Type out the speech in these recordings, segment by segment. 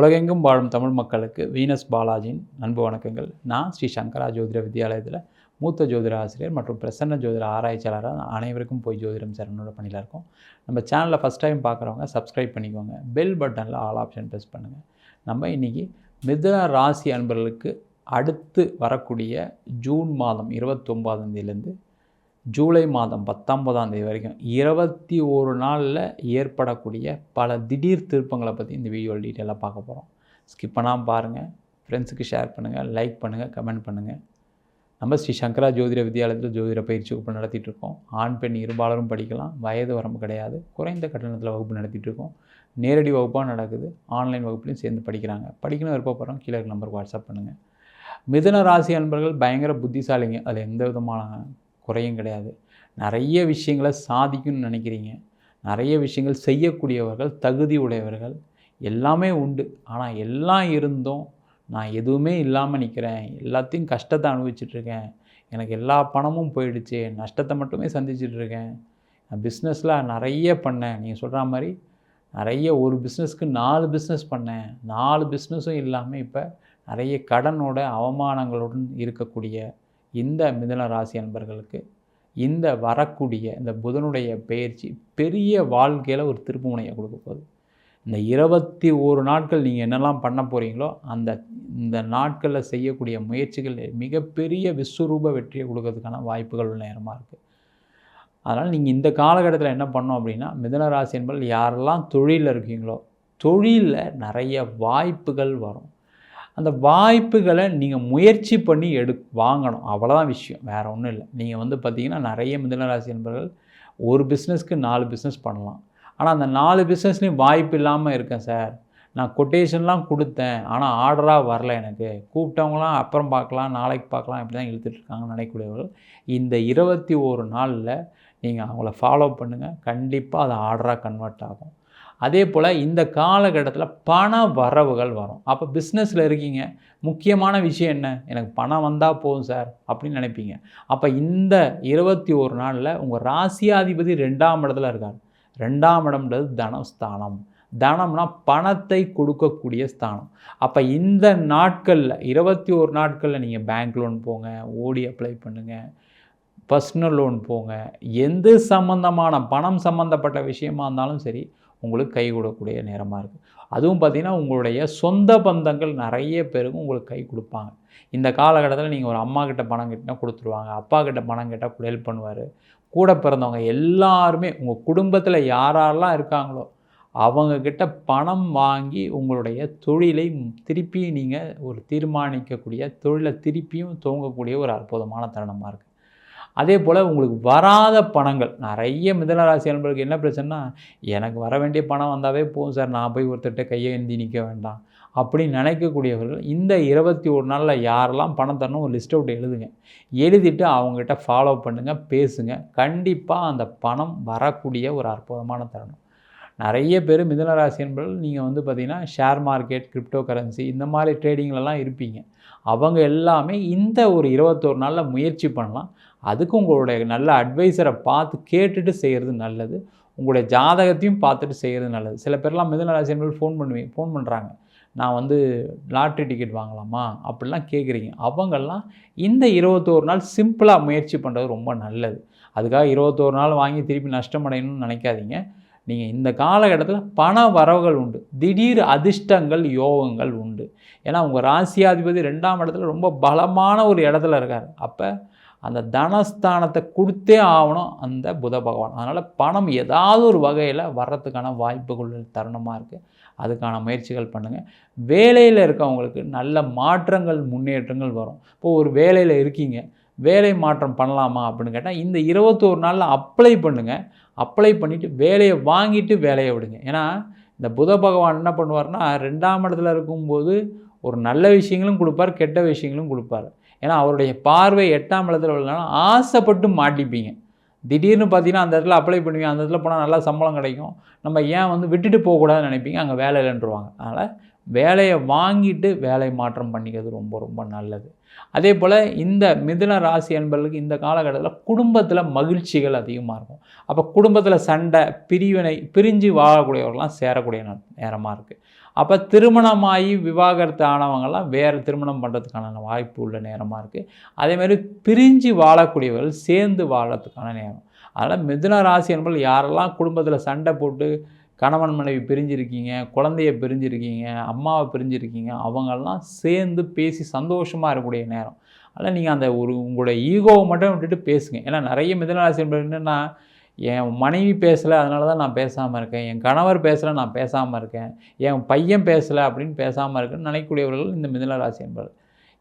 உலகெங்கும் வாழும் தமிழ் மக்களுக்கு வீனஸ் பாலாஜியின் அன்பு வணக்கங்கள். நான் ஸ்ரீ சங்கரா ஜோதிட வித்யாலயத்தில் மூத்த ஜோதிட ஆசிரியர் மற்றும் பிரசன்ன ஜோதிட ஆராய்ச்சியாளராக அனைவருக்கும் போய் ஜோதிடம் சரணோட பணியில் இருக்கோம். நம்ம சேனலில் ஃபஸ்ட் டைம் பார்க்குறவங்க சப்ஸ்கிரைப் பண்ணிக்கோங்க. பெல் பட்டனில் ஆல் ஆப்ஷன் ப்ரெஸ் பண்ணுங்கள் நம்ம இன்றைக்கி மிதுன ராசி அன்பர்களுக்கு அடுத்து வரக்கூடிய ஜூன் மாதம் இருபத்தொம்பதாம் தேதியிலேருந்து ஜூலை மாதம் பத்தொன்பதாம் தேதி வரைக்கும் இருபத்தி ஒரு நாளில் ஏற்படக்கூடிய பல திடீர் திருப்பங்களை பற்றி இந்த வீடியோ டீட்டெயிலாக பார்க்க போகிறோம் ஸ்கிப் பண்ணாமல் பாருங்கள் ஃப்ரெண்ட்ஸுக்கு ஷேர் பண்ணுங்கள் லைக் பண்ணுங்கள் கமெண்ட் பண்ணுங்கள் நம்ம ஸ்ரீ சங்கரா ஜோதிட வித்யாலயத்தில் ஜோதிட பயிற்சி வகுப்பு நடத்திட்டு இருக்கோம். ஆண் பெண் இருபாலரும் படிக்கலாம். வயது வரம்பு கிடையாது. குறைந்த கட்டணத்தில் வகுப்பு நடத்திட்டுருக்கோம் நேரடி வகுப்பாக நடக்குது. ஆன்லைன் வகுப்புலையும் சேர்ந்து படிக்கிறாங்க. படிக்கணும் விருப்பப்படுறோம் கீழே நம்பருக்கு வாட்ஸ்அப் பண்ணுங்கள் மிதன ராசி அன்பர்கள் பயங்கர புத்திசாலிங்க. அதில் எந்த விதமான குறையும் கிடையாது. நிறைய விஷயங்களை சாதிக்கணும்னு நினைக்கிறீங்க. நிறைய விஷயங்கள் செய்யக்கூடியவர்கள் தகுதி உடையவர்கள் எல்லாமே உண்டு. ஆனால் எல்லாம் இருந்தும் நான் எதுவுமே இல்லாமல் நிற்கிறேன் எல்லாத்தையும் கஷ்டத்தை அனுபவிச்சிட்ருக்கேன் எனக்கு எல்லா பணமும் போயிடுச்சு. நஷ்டத்தை மட்டுமே சந்திச்சிட்ருக்கேன் நான் பிஸ்னஸில் நிறைய பண்ணேன். நீங்கள் சொல்கிற மாதிரி நிறைய ஒரு பிஸ்னஸ்க்கு நாலு பிஸ்னஸ் பண்ணேன். நாலு பிஸ்னஸும் இல்லாமல் இப்போ நிறைய கடனோட அவமானங்களுடன் இருக்கக்கூடிய இந்த மிதுன ராசி அன்பர்களுக்கு இந்த வரக்கூடிய இந்த புதனுடைய பயிற்சி பெரிய வாழ்க்கையில் ஒரு திருப்புமுனையை கொடுக்க போகுது. இந்த இருபத்தி ஒரு நாட்கள் நீங்கள் என்னெல்லாம் பண்ண போகிறீங்களோ அந்த இந்த நாட்களில் செய்யக்கூடிய முயற்சிகள் மிகப்பெரிய விஸ்வரூப வெற்றியை கொடுக்கறதுக்கான வாய்ப்புகள் உள்ள நேரமாக இருக்குது அதனால் நீங்கள் இந்த காலகட்டத்தில் என்ன பண்ணோம் அப்படின்னா மிதனராசி என்பது யாரெல்லாம் தொழிலில் இருக்கீங்களோ தொழிலில் நிறைய வாய்ப்புகள் வரும். அந்த வாய்ப்புகளை நீங்கள் முயற்சி பண்ணி எடு வாங்கணும். அவ்வளோதான் விஷயம். வேறு ஒன்றும் இல்லை. நீங்கள் வந்து பார்த்தீங்கன்னா நிறைய மிதனராசி என்பவர்கள் ஒரு பிஸ்னஸ்க்கு நாலு பிஸ்னஸ் பண்ணலாம். ஆனால் அந்த நாலு பிஸ்னஸ்லேயும் வாய்ப்பு இல்லாமல் இருக்கேன் சார் நான் கொட்டேஷன்லாம் கொடுத்தேன். ஆனால் ஆர்டராக வரல எனக்கு. கூப்பிட்டவங்களாம் அப்புறம் பார்க்கலாம் நாளைக்கு பார்க்கலாம். இப்படி தான் இழுத்துட்ருக்காங்கன்னு நினைக்கக்கூடியவர்கள். இந்த இருபத்தி ஒரு நாளில் நீங்கள் அவங்கள ஃபாலோ பண்ணுங்கள் கண்டிப்பாக அது ஆர்டராக கன்வெர்ட் ஆகும். அதே போல் இந்த காலகட்டத்தில் பண வரவுகள் வரும். அப்போ பிஸ்னஸில் இருக்கீங்க. முக்கியமான விஷயம் என்ன? எனக்கு பணம் வந்தால் போதும் சார் அப்படின்னு நினைப்பீங்க. அப்போ இந்த இருபத்தி ஒரு நாளில் உங்கள் ராசியாதிபதி ரெண்டாம் இடத்துல இருக்கார். ரெண்டாம் இடம்ன்றது தனஸ்தானம் தனம்னா பணத்தை கொடுக்கக்கூடிய ஸ்தானம். அப்போ இந்த நாட்களில் இருபத்தி ஒரு நாட்களில் நீங்கள் பேங்க் லோன் போங்க ஓடி அப்ளை பண்ணுங்கள் பர்சனல் லோன் போங்க. எந்த சம்மந்தமான பணம் சம்மந்தப்பட்ட விஷயமா இருந்தாலும் சரி உங்களுக்கு கை கொடுக்கக்கூடிய நேரமாக இருக்குது அதுவும் பார்த்திங்கன்னா உங்களுடைய சொந்த பந்தங்கள் நிறைய பேருக்கு உங்களுக்கு கை கொடுப்பாங்க. இந்த காலகட்டத்தில் நீங்கள் ஒரு அம்மா கிட்ட பணம் கேட்டினா கொடுத்துருவாங்க அப்பா கிட்ட பணம் கேட்டால் ஹெல்ப் பண்ணுவார். கூட பிறந்தவங்க எல்லாருமே உங்கள் குடும்பத்தில் யாரெல்லாம் இருக்காங்களோ அவங்கக்கிட்ட பணம் வாங்கி உங்களுடைய தொழிலை திருப்பி நீங்கள் ஒரு தீர்மானிக்கக்கூடிய தொழிலை திருப்பியும் துவங்கக்கூடிய ஒரு அற்புதமான தருணமாக இருக்குது அதே போல் உங்களுக்கு வராத பணங்கள். நிறைய மிதனராசி அன்பர்களுக்கு என்ன பிரச்சனைனா எனக்கு வர வேண்டிய பணம் வந்தாவே போதும் சார். நான் போய் ஒருத்தர்கிட்ட கையை ஏந்தி நிற்க வேண்டாம். அப்படின்னு நினைக்கக்கூடியவர்கள் இந்த இருபத்தி ஒரு நாளில் யாரெல்லாம் பணம் தரணும் ஒரு லிஸ்ட் அவுட் எழுதுங்க. எழுதிட்டு அவங்ககிட்ட ஃபாலோ பண்ணுங்கள் பேசுங்க. கண்டிப்பாக அந்த பணம் வரக்கூடிய ஒரு அற்புதமான தருணம். நிறைய பேர் மிதனராசி என்பவர்கள் நீங்கள் வந்து பார்த்திங்கன்னா ஷேர் மார்க்கெட் கிரிப்டோ கரன்சி இந்த மாதிரி ட்ரேடிங்லலாம் இருப்பீங்க. அவங்க எல்லாமே இந்த ஒரு இருபத்தோரு நாளில் முயற்சி பண்ணலாம். அதுக்கு உங்களுடைய நல்ல அட்வைஸரை பார்த்து கேட்டுட்டு செய்கிறது நல்லது. உங்களுடைய ஜாதகத்தையும் பார்த்துட்டு செய்கிறது நல்லது. சில பேர்லாம் மிதன என்பது ஃபோன் பண்ணுவேன் ஃபோன் பண்ணுறாங்க நான் வந்து லாட்ரி டிக்கெட் வாங்கலாமா? அப்படிலாம் கேட்குறீங்க. அவங்கெல்லாம் இந்த இருபத்தோரு நாள் சிம்பிளாக முயற்சி பண்ணுறது ரொம்ப நல்லது. அதுக்காக இருபத்தோரு நாள் வாங்கி திருப்பி நஷ்டமடையணும்னு நினைக்காதீங்க. நீங்கள் இந்த காலகட்டத்தில் பண வரவுகள் உண்டு. திடீர் அதிர்ஷ்டங்கள் யோகங்கள் உண்டு. ஏன்னா உங்கள் ராசியாதிபதி ரெண்டாம் இடத்துல ரொம்ப பலமான ஒரு இடத்துல இருக்கார். அப்போ அந்த தனஸ்தானத்தை கொடுத்தே ஆகணும் அந்த புத பகவான். அதனால் பணம் ஏதாவது ஒரு வகையில் வர்றதுக்கான வாய்ப்புகள் தருணமாக இருக்குது அதுக்கான முயற்சிகள் பண்ணுங்கள் வேலையில் இருக்கவங்களுக்கு நல்ல மாற்றங்கள் முன்னேற்றங்கள் வரும். இப்போது ஒரு வேலையில் இருக்கீங்க. வேலை மாற்றம் பண்ணலாமா அப்படின்னு கேட்டால் இந்த இருபத்தோரு நாளில் அப்ளை பண்ணுங்கள் அப்ளை பண்ணிவிட்டு வேலையை வாங்கிட்டு வேலையை விடுங்க. ஏன்னா இந்த புத பகவான் என்ன பண்ணுவார்னா ரெண்டாம் இடத்துல இருக்கும்போது ஒரு நல்ல விஷயங்களும் கொடுப்பார் கெட்ட விஷயங்களும் கொடுப்பார். ஏன்னா அவருடைய பார்வை எட்டாம் இடத்துல விழுந்தாலும் ஆசைப்பட்டு மாட்டிப்பீங்க. திடீர்னு பார்த்தீங்கன்னா அந்த இடத்துல அப்ளை பண்ணுவீங்க. அந்த இடத்துல போனால் நல்லா சம்பளம் கிடைக்கும். நம்ம ஏன் வந்து விட்டுட்டு போகக்கூடாதுன்னு நினைப்பீங்க? அங்கே வேலை இல்லைன்றவாங்க. அதனால் வேலையை வாங்கிட்டு வேலை மாற்றம் பண்ணிக்கிறது ரொம்ப ரொம்ப நல்லது. அதே போல் இந்த மிதுன ராசி என்பவர்களுக்கு இந்த காலகட்டத்தில் குடும்பத்தில் மகிழ்ச்சிகள் அதிகமாக இருக்கும். அப்போ குடும்பத்தில் சண்டை பிரிவினை பிரிஞ்சு வாழக்கூடியவர்கள்லாம் சேரக்கூடிய நேரமாக இருக்குது அப்போ திருமணமாகி விவாகரத்து ஆனவங்கெல்லாம் வேறு திருமணம் பண்ணுறதுக்கான வாய்ப்பு உள்ள நேரமாக இருக்குது அதேமாதிரி பிரிஞ்சு வாழக்கூடியவர்கள் சேர்ந்து வாழறதுக்கான நேரம். அதனால் மிதுன ராசி என்பது யாரெல்லாம் குடும்பத்தில் சண்டை போட்டு கணவன் மனைவி பிரிஞ்சிருக்கீங்க குழந்தைய பிரிஞ்சிருக்கீங்க அம்மாவை பிரிஞ்சிருக்கீங்க அவங்கெல்லாம் சேர்ந்து பேசி சந்தோஷமாக இருக்கக்கூடிய நேரம். அதனால் நீங்கள் அந்த ஒரு உங்களோட ஈகோவை மட்டும் விட்டுட்டு பேசுங்க. ஏன்னா நிறைய மிதனராசி என்பது என்னென்னா என் மனைவி பேசலை அதனால தான் நான் பேசாமல் இருக்கேன். என் கணவர் பேசலை நான் பேசாமல் இருக்கேன். என் பையன் பேசலை அப்படின்னு பேசாமல் இருக்குன்னு நினைக்கக்கூடியவர்கள் இந்த மிதனராசி என்பது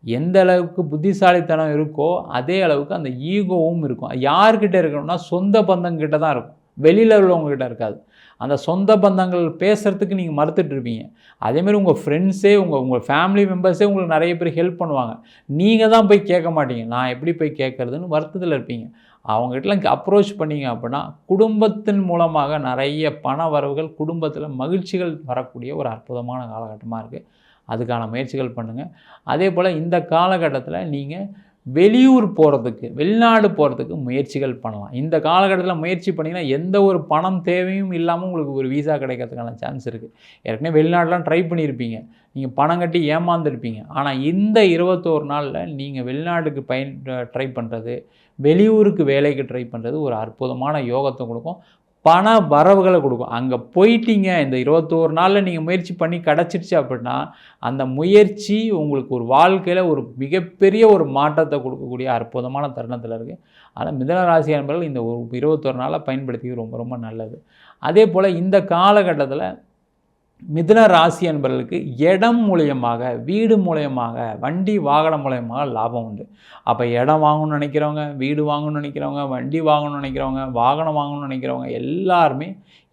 எந்த அளவுக்கு புத்திசாலித்தனம் இருக்கோ அதே அளவுக்கு அந்த ஈகோவும் இருக்கும். யார்கிட்ட இருக்கணும்னா சொந்த பந்தங்கிட்ட தான் இருக்கும். வெளியில் உள்ளவங்ககிட்ட இருக்காது. அந்த சொந்த பந்தங்கள் பேசுகிறதுக்கு நீங்கள் மறுத்துட்டு இருப்பீங்க. அதேமாதிரி உங்கள் ஃப்ரெண்ட்ஸே உங்கள் உங்கள் ஃபேமிலி மெம்பர்ஸே உங்களுக்கு நிறைய பேர் ஹெல்ப் பண்ணுவாங்க. நீங்கள் தான் போய் கேட்க மாட்டீங்க. நான் எப்படி போய் கேட்குறதுன்னு வருத்தத்தில் இருப்பீங்க. அவங்ககிட்டலாம் அப்ரோச் பண்ணிங்க அப்படின்னா குடும்பத்தின் மூலமாக நிறைய பண வரவுகள் குடும்பத்தில் மகிழ்ச்சிகள் வரக்கூடிய ஒரு அற்புதமான காலகட்டமாக இருக்குது அதுக்கான முயற்சிகள் பண்ணுங்கள் அதே போல் இந்த காலகட்டத்தில் நீங்கள் வெளியூர் போகிறதுக்கு வெளிநாடு போகிறதுக்கு முயற்சிகள் பண்ணலாம். இந்த காலகட்டத்தில் முயற்சி பண்ணிங்கன்னா எந்த ஒரு பணம் தேவையும் இல்லாமல் உங்களுக்கு ஒரு வீசா கிடைக்கிறதுக்கான சான்ஸ் இருக்குது ஏற்கனவே வெளிநாடெலாம் ட்ரை பண்ணியிருப்பீங்க நீங்கள் பணம் கட்டி ஏமாந்துருப்பீங்க. ஆனால் இந்த இருபத்தோரு நாளில் நீங்கள் வெளிநாட்டுக்கு பயன் ட்ரை பண்ணுறது வெளியூருக்கு வேலைக்கு ட்ரை பண்ணுறது ஒரு அற்புதமான யோகத்தை கொடுக்கும். பண வரவுகளை கொடுக்கும். அங்கே போயிட்டீங்க இந்த இருபத்தோரு நாளில் நீங்கள் முயற்சி பண்ணி கிடச்சிருச்சு அப்படின்னா அந்த முயற்சி உங்களுக்கு ஒரு வாழ்க்கையில் ஒரு மிகப்பெரிய ஒரு மாற்றத்தை கொடுக்கக்கூடிய அற்புதமான தருணத்தில் இருக்குது அதனால் மிதனராசி அன்பர்கள் இந்த ஒரு இருபத்தோரு நாளை பயன்படுத்தி ரொம்ப ரொம்ப நல்லது. அதே போல் இந்த காலகட்டத்தில் மிதுன ராசி என்பவர்களுக்கு இடம் மூலியமாக வீடு மூலியமாக வண்டி வாகனம் மூலயமாக லாபம் உண்டு. அப்போ இடம் வாங்கணும்னு நினைக்கிறவங்க வீடு வாங்கணும்னு நினைக்கிறவங்க வண்டி வாங்கணும்னு நினைக்கிறவங்க வாகனம் வாங்கணும்னு நினைக்கிறவங்க எல்லாருமே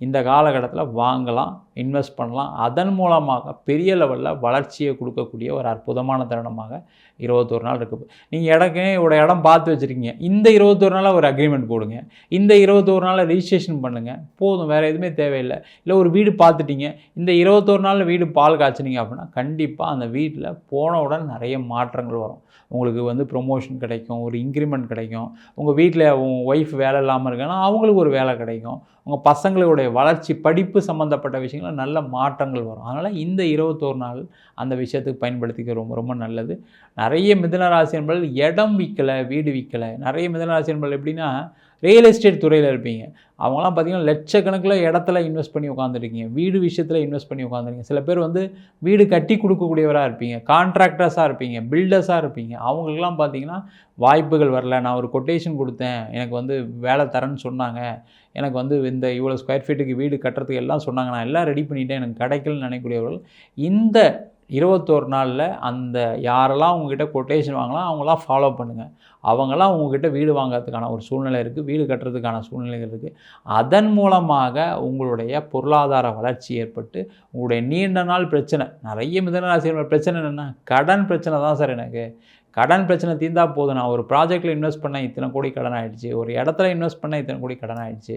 இந்த காலகட்டத்தில் வாங்கலாம் இன்வெஸ்ட் பண்ணலாம். அதன் மூலமாக பெரிய லெவலில் வளர்ச்சியை கொடுக்கக்கூடிய ஒரு அற்புதமான தருணமாக இருபத்தொரு நாள் இருக்குது நீங்கள் இடக்கே ஒரு இடம் பார்த்து வச்சுருக்கீங்க. இந்த இருபத்தொரு நாளில் ஒரு அக்ரிமெண்ட் போடுங்க. இந்த இருபத்தொரு நாளில் ரிஜிஸ்ட்ரேஷன் பண்ணுங்கள் போதும் வேறு எதுவுமே தேவையில்லை. இல்லை ஒரு வீடு பார்த்துட்டீங்க. இந்த இருபத்தொரு நாளில் வீடு பால் காய்ச்சினீங்க அப்படின்னா கண்டிப்பாக அந்த வீட்டில் போனவுடன் நிறைய மாற்றங்கள் வரும். உங்களுக்கு வந்து ப்ரொமோஷன் கிடைக்கும் ஒரு இன்க்ரிமெண்ட் கிடைக்கும். உங்கள் வீட்டில் உங்கள் ஒய்ஃப் வேலை இல்லாமல் இருக்காங்கன்னா அவங்களுக்கு ஒரு வேலை கிடைக்கும். உங்கள் பசங்களுடைய வளர்ச்சி படிப்பு சம்மந்தப்பட்ட விஷயங்கள் நல்ல மாற்றங்கள் வரும். அதனால் இந்த இருபத்தோரு நாள் அந்த விஷயத்துக்கு பயன்படுத்திக்க ரொம்ப ரொம்ப நல்லது. நிறைய மிதனராசி என்பது இடம் விற்கலை வீடு விற்கலை நிறைய மிதனராசி என்பது எப்படின்னா ரியல் எஸ்டேட் துறையில் இருப்பீங்க. அவங்களாம் பார்த்திங்கன்னா லட்சக்கணக்கில் இடத்துல இன்வெஸ்ட் பண்ணி உட்காந்துருக்கீங்க வீடு விஷயத்தில் இன்வெஸ்ட் பண்ணி உட்காந்துருக்கீங்க சில பேர் வந்து வீடு கட்டி கொடுக்கக்கூடியவராக இருப்பீங்க. கான்ட்ராக்டர்ஸாக இருப்பீங்க. பில்டர்ஸாக இருப்பீங்க. அவங்களுக்குலாம் பார்த்தீங்கன்னா வாய்ப்புகள் வரல. நான் ஒரு கொட்டேஷன் கொடுத்தேன். எனக்கு வந்து வேலை தரேன்னு சொன்னாங்க. எனக்கு வந்து இந்த இவ்வளோ ஸ்கொயர் ஃபீட்டுக்கு வீடு கட்டுறதுக்கு எல்லாம் சொன்னாங்க. நான் எல்லாம் ரெடி பண்ணிவிட்டேன் எனக்கு கிடைக்கலன்னு நினைக்கக்கூடியவர்கள் இந்த இருபத்தோரு நாளில் அந்த யாரெல்லாம் உங்ககிட்ட கொட்டேஷன் வாங்கலாம் அவங்களாம் ஃபாலோ பண்ணுங்கள் அவங்களாம் உங்ககிட்ட வீடு வாங்கிறதுக்கான ஒரு சூழ்நிலை இருக்குது வீடு கட்டுறதுக்கான சூழ்நிலைகள் இருக்குது அதன் மூலமாக உங்களுடைய பொருளாதார வளர்ச்சி ஏற்பட்டு உங்களுடைய நீண்ட நாள் பிரச்சனை நிறைய மிதனராசிகள் பிரச்சனை என்னென்னா கடன் பிரச்சனை தான் சார் எனக்கு. கடன் பிரச்சனை தீர்ந்தால் போதும். நான் ஒரு ப்ராஜெக்டில் இன்வெஸ்ட் பண்ண இத்தனை கோடி கடன் ஆகிடுச்சு ஒரு இடத்துல இன்வெஸ்ட் பண்ண இத்தனை கோடி கடன் ஆகிடுச்சு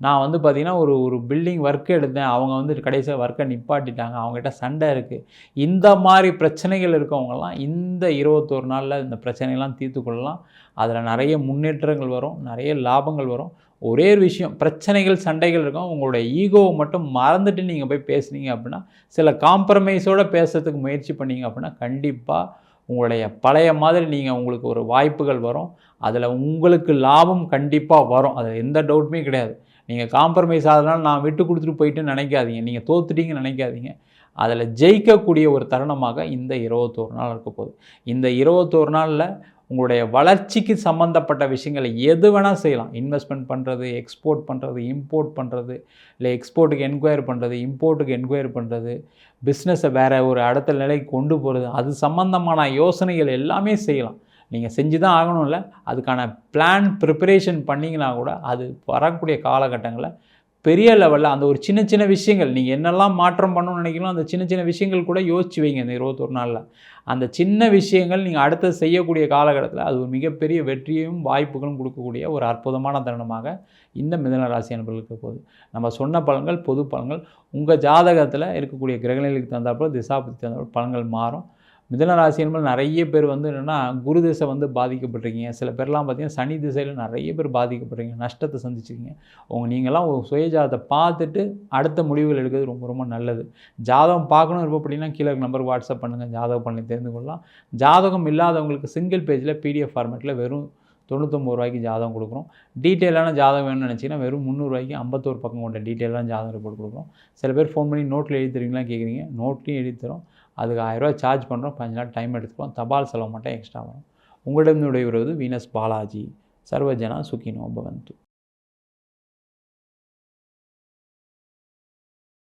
நான் வந்து பார்த்திங்கன்னா ஒரு ஒரு பில்டிங் ஒர்க் எடுத்தேன். அவங்க வந்து கடைசியாக ஒர்க்கை நிப்பாட்டிட்டாங்க. அவங்ககிட்ட சண்டை இருக்குது இந்த மாதிரி பிரச்சனைகள் இருக்கவங்கலாம் இந்த இருபத்தோரு நாளில் இந்த பிரச்சனைகள்லாம் தீர்த்து கொள்ளலாம். அதில் நிறைய முன்னேற்றங்கள் வரும். நிறைய லாபங்கள் வரும். ஒரே ஒரு விஷயம் பிரச்சனைகள் சண்டைகள் இருக்கும். உங்களுடைய ஈகோவை மட்டும் மறந்துட்டு நீங்கள் போய் பேசுனீங்க அப்படின்னா சில காம்ப்ரமைஸோடு பேசுறதுக்கு முயற்சி பண்ணீங்க அப்படின்னா கண்டிப்பாக உங்களுடைய பழைய மாதிரி நீங்கள் உங்களுக்கு ஒரு வாய்ப்புகள் வரும். அதில் உங்களுக்கு லாபம் கண்டிப்பாக வரும். அதில் எந்த டவுட்டுமே கிடையாது. நீங்கள் காம்ப்ரமைஸ் ஆகிறதுனால நான் விட்டு கொடுத்துட்டு போயிட்டு நினைக்காதீங்க. நீங்கள் தோத்துட்டீங்கன்னு நினைக்காதீங்க. அதில் ஜெயிக்கக்கூடிய ஒரு தருணமாக இந்த இருபத்தோரு நாள் இருக்க போகுது. இந்த இருபத்தோரு நாளில் உங்களுடைய வளர்ச்சிக்கு சம்மந்தப்பட்ட விஷயங்களை எது வேணால் செய்யலாம். இன்வெஸ்ட்மெண்ட் பண்ணுறது எக்ஸ்போர்ட் பண்ணுறது இம்போர்ட் பண்ணுறது இல்லை எக்ஸ்போர்ட்டுக்கு என்கொயரி பண்ணுறது இம்போர்ட்டுக்கு என்கொயரி பண்ணுறது பிஸ்னஸை வேறு ஒரு அடுத்த நிலைக்கு கொண்டு போகிறது அது சம்மந்தமான யோசனைகள் எல்லாமே செய்யலாம். நீங்கள் செஞ்சு தான் ஆகணும்ல. அதுக்கான பிளான் ப்ரிப்பரேஷன் பண்ணிங்கன்னா கூட அது வரக்கூடிய காலகட்டங்களில் பெரிய லெவலில் அந்த ஒரு சின்ன சின்ன விஷயங்கள் நீங்கள் என்னெல்லாம் மாற்றம் பண்ணணும்னு நினைக்கிறோம் அந்த சின்ன சின்ன விஷயங்கள் கூட யோசிச்சு வைங்க இந்த இருபத்தொரு நாளில். அந்த சின்ன விஷயங்கள் நீங்கள் அடுத்து செய்யக்கூடிய காலகட்டத்தில் அது ஒரு மிகப்பெரிய வெற்றியும் வாய்ப்புகளும் கொடுக்கக்கூடிய ஒரு அற்புதமான தருணமாக இந்த மிதன ராசி அன்பர்களுக்கு போகுது. நம்ம சொன்ன பலன்கள் பொது பலன்கள் உங்கள் ஜாதகத்தில் இருக்கக்கூடிய கிரகநிலைக்கு தந்தாப்புல திசாபதி தந்தாப்புல பலன்கள் மாறும். மிதன ராசி என்பது நிறைய பேர் வந்து என்னென்னா குரு திசை வந்து பாதிக்கப்பட்டிருக்கீங்க. சில பேர்லாம் பார்த்தீங்கன்னா சனி திசையில் நிறைய பேர் பாதிக்கப்பட்டிருக்கீங்க. நஷ்டத்தை சந்திச்சிருக்கீங்க. உங்கள் நீங்களாம் ஒரு சுயஜாதத்தை பார்த்துட்டு அடுத்த முடிவுகள் எடுக்கிறது ரொம்ப ரொம்ப நல்லது. ஜாதகம் பார்க்கணும் இருப்போம் அப்படின்னா கீழே நம்பருக்கு வாட்ஸ்அப் பண்ணுங்கள் ஜாதகம் பண்ணி தெரிந்து கொள்ளலாம். ஜாதகம் இல்லாதவங்களுக்கு சிங்கிள் பேஜில் பிடிஎஃப் ஃபார்மேட்டில் வெறும் தொண்ணூத்தொம்பது ரூபாய்க்கு ஜாதகம் கொடுக்குறோம். டீட்டெயிலான ஜாதகம் வேணும்னு நினச்சிங்கன்னா வெறும் முந்நூறுவாய்க்கு ஐம்பத்தோரு பக்கம் கொண்ட டீட்டெயிலான ஜாதகம் ரிப்போர்ட் கொடுக்குறோம். சில பேர் ஃபோன் பண்ணி நோட்டில் எழுதி தருவீங்களா கேட்குறீங்க. நோட்லையும் எழுதி தரோம் அதுக்கு ஆயிரரூவா சார்ஜ் பண்ணுறோம் கொஞ்ச நாள் டைம் எடுத்துக்கிறோம் தபால் செலவு மட்டும் எக்ஸ்ட்ரா வரும். உங்களிடம் விடைபெறுவது வீனஸ் பாலாஜி. சர்வஜனா சுகினோ பவந்து